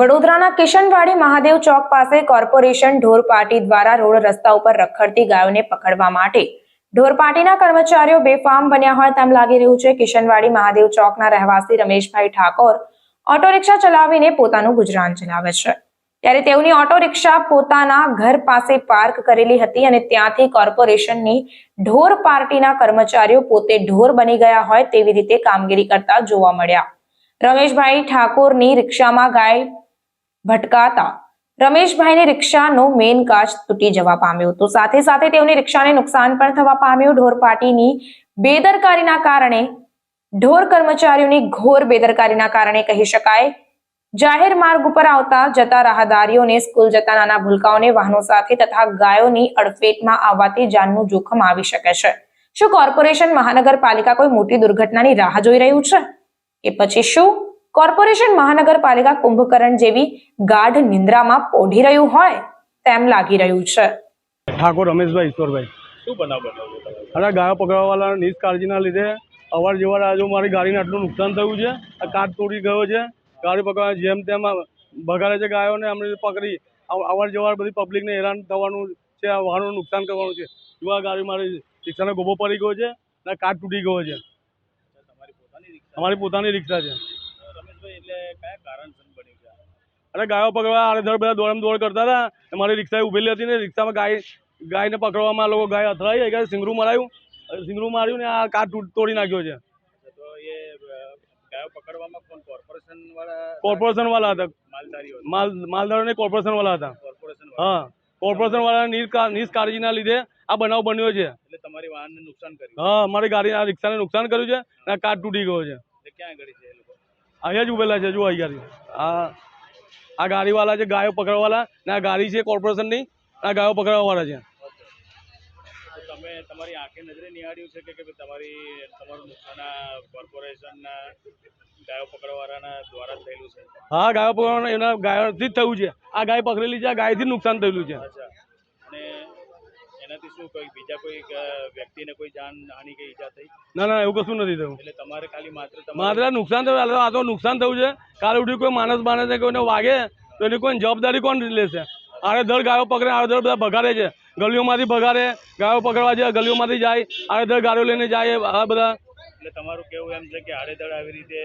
વડોદરાના કિશનવાડી મહાદેવ ચોક પાસે કોર્પોરેશન ઢોર પાર્ટી દ્વારા રોડ રસ્તા ઉપર રખડતી ગાયોને પકડવા માટે ઢોર પાર્ટીના કર્મચારીઓ બેફામ બન્યા હોય તેમ લાગી રહ્યું છે. કિશનવાડી મહાદેવ ચોકના રહેવાસી રમેશભાઈ ઠાકોર ઓટો રિક્ષા ચલાવીને પોતાનું ગુજરાન ચલાવે છે. ત્યારે તેઓની ઓટો રિક્ષા પોતાના ઘર પાસે પાર્ક કરેલી હતી અને ત્યાંથી કોર્પોરેશનની ઢોર પાર્ટીના કર્મચારીઓ પોતે ઢોર બની ગયા હોય તેવી રીતે કામગીરી કરતા જોવા મળ્યા. રમેશભાઈ ઠાકોરની રિક્ષામાં ગાય ભટકાતા. રમેશભાઈની રિક્ષાનો મેઇન કાચ તૂટી જવા પામ્યો હતો. સાથે સાથે તેઓની રિક્ષાને નુકસાન પણ થવા પામ્યું. ઢોર બેદરકારીના કારણે ઢોર કર્મચારીઓની ઘોર બેદરકારીના કારણે કહી શકાય. જાહેર માર્ગ ઉપર આવતા જતા રાહદારીઓને સ્કૂલ જતા નાના ભૂલકાઓને વાહનો સાથે તથા ગાયોની અડફેટમાં આવવાથી જાનનું જોખમ આવી શકે છે. શું કોર્પોરેશન મહાનગરપાલિકા કોઈ મોટી દુર્ઘટનાની રાહ જોઈ રહ્યું છે? એ પછી શું? કોર્પોરેશન મહાનગરપાલિકા કુંભકરણ જેવી ગાઢ નિંદ્રામાં પોઢી રહ્યું હોય તેમ લાગી રહ્યું છે. ઠાકોર રમેશભાઈ ઈશ્વરભાઈ. શું બનાવ બનાવ્યો અરે ગાયો પકડવાવાળા નિષ્કાળજીના લીધે અવાર જવાર આજે મારી ગાડીને આટલું નુકસાન થયું છે. આ કાચ તોડી ગયો છે. ગાડી પકડવા જેમ તેમ આ ભગાડે છે ગાયોને અમને પકડી અવ- અવાર જવાર બધી પબ્લિકને હેરાન થવાનું છે આ વાહનોનું નુકસાન કરવાનું છે. જો આ ગાડી મારી રિક્ષાનો ગોબો પડી ગયો છે અને કાચ તૂટી ગયો છે. તમારી પોતાની રિક્ષા અમારી પોતાની રિક્ષા છે. એટલે કયા કારણસર બન્યું છે? અરે ગાયો પકડવા આડેધડ બધા દોડમ દોડ કરતા હતા. મારી રિક્ષા ઉભેલી હતી ને રિક્ષામાં ગાય ગાયને પકડવામાં આ લોકો ગાય અથડાઈ ગાય સિંગરું મરાયું. સિંગરું માર્યું ને આ કાટ તૂટ- તોડી નાખ્યો છે. ગાયો પકડવામાં કોર્પોરેશન વાળા હતા? માલધારીઓ માલ માલધારોને કોર્પોરેશન વાળા હતા. હા કોર્પોરેશન વાળા નિષ્કાળજીના લીધે આ બનાવ બન્યો છે. એટલે તમારી વાહનને નુકસાન કર્યું. હા મારી ગાડી આ રિક્ષાને નુકસાન કર્યું છે અને કાચ તૂટી ગયો છે. ક્યાં આગળ છે એ લોકો? અહીંયા જ ઉભેલા છે જો અહીંયા આ આ ગાડીવાળા છે ગાયો પકડવાવાળા. ને આ ગાડી છે કોર્પોરેશનની. આ ગાયો પકડવાવાળા છે. તમે તમારી આંખે નજરે નિહાળ્યું છે કે કે તમારી તમારું નુકસાન કોર્પોરેશનના ગાયો પકડવાવાળાના દ્વારા થયેલું છે? હા ગાયો પકડવાના એના ગાયોથી જ થયું છે. આ ગાય પકડેલી છે આ ગાયથી નુકસાન થયેલું છે. એનાથી શું કોઈ બીજા કોઈ વ્યક્તિને કોઈ જાન હાનિ કે ઈજા થઈ? ના ના એવું કશું નથી થયું. એટલે તમારે ખાલી માત્ર માત્ર નુકસાન થયું. આ તો- આ તો નુકસાન થયું છે. કાલે ઉઠી કોઈ માણસ માણસે કોઈને વાગે તો એની કોઈ જવાબદારી કોણ લેશે? આડે દર ગાયો પકડે આડે દર બધા ભગાડે છે. ગલીઓમાંથી ભગાડે ગાયો પકડવા જાય ગલીઓમાંથી જાય આડે દર ગાયો લઈને જાય આ બધા એટલે તમારું કેવું એમ છે કે આડેધડ આવી રીતે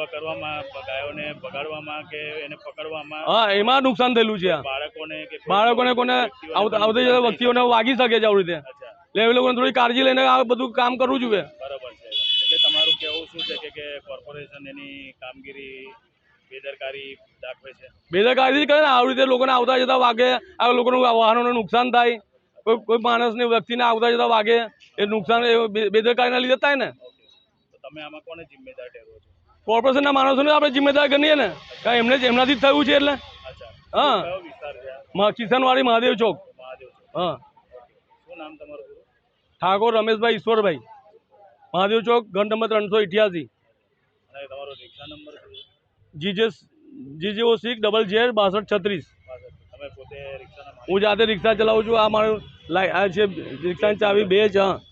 ઉમ, કરવામાં ગાયોને બગાડવામાં કે એને પકડવામાં? હા એમાં નુકસાન થયેલું છે બાળકોને બાળકોને કોને આવતા વ્યક્તિઓને વાગી શકે છે આવી રીતે. એટલે એ લોકોને થોડી કાળજી લઈને આ બધું કામ કરવું જોઈએ. બરાબર છે. એટલે તમારું કેવું શું છે કે કોર્પોરેશન એની કામગીરી બેદરકારી દાખવે છે? બેદરકારી કરે ને. આવી રીતે લોકોને આવતા જતા વાગે આ લોકોનું વાહનોને નુકસાન થાય કોઈ કોઈ માણસને વ્યક્તિને આવતા જતા વાગે એ નુકસાન બેદરકારીના લીધે થાય ને. તમે આમાં કોને જિમ્મેદાર ઠેરવો છો? કોર્પોરેશનના માણસોને આપણે જિમ્મેદાર ગણીએ ને કારણ એમને જ એમનાથી જ થયું છે એટલે. હા. કિશનવાડી મહાદેવ ચોક. હા. ઠાકોર રમેશભાઈ ઈશ્વરભાઈ. મહાદેવ ચોક ઘર નંબર ત્રણસો number GJ GJ O six double zero બાસઠ છત્રીસ. હું જાતે રિક્ષા ચલાવું છું આ મારું લાઈ આ છે રિક્ષાની ચાવી બે છે હા.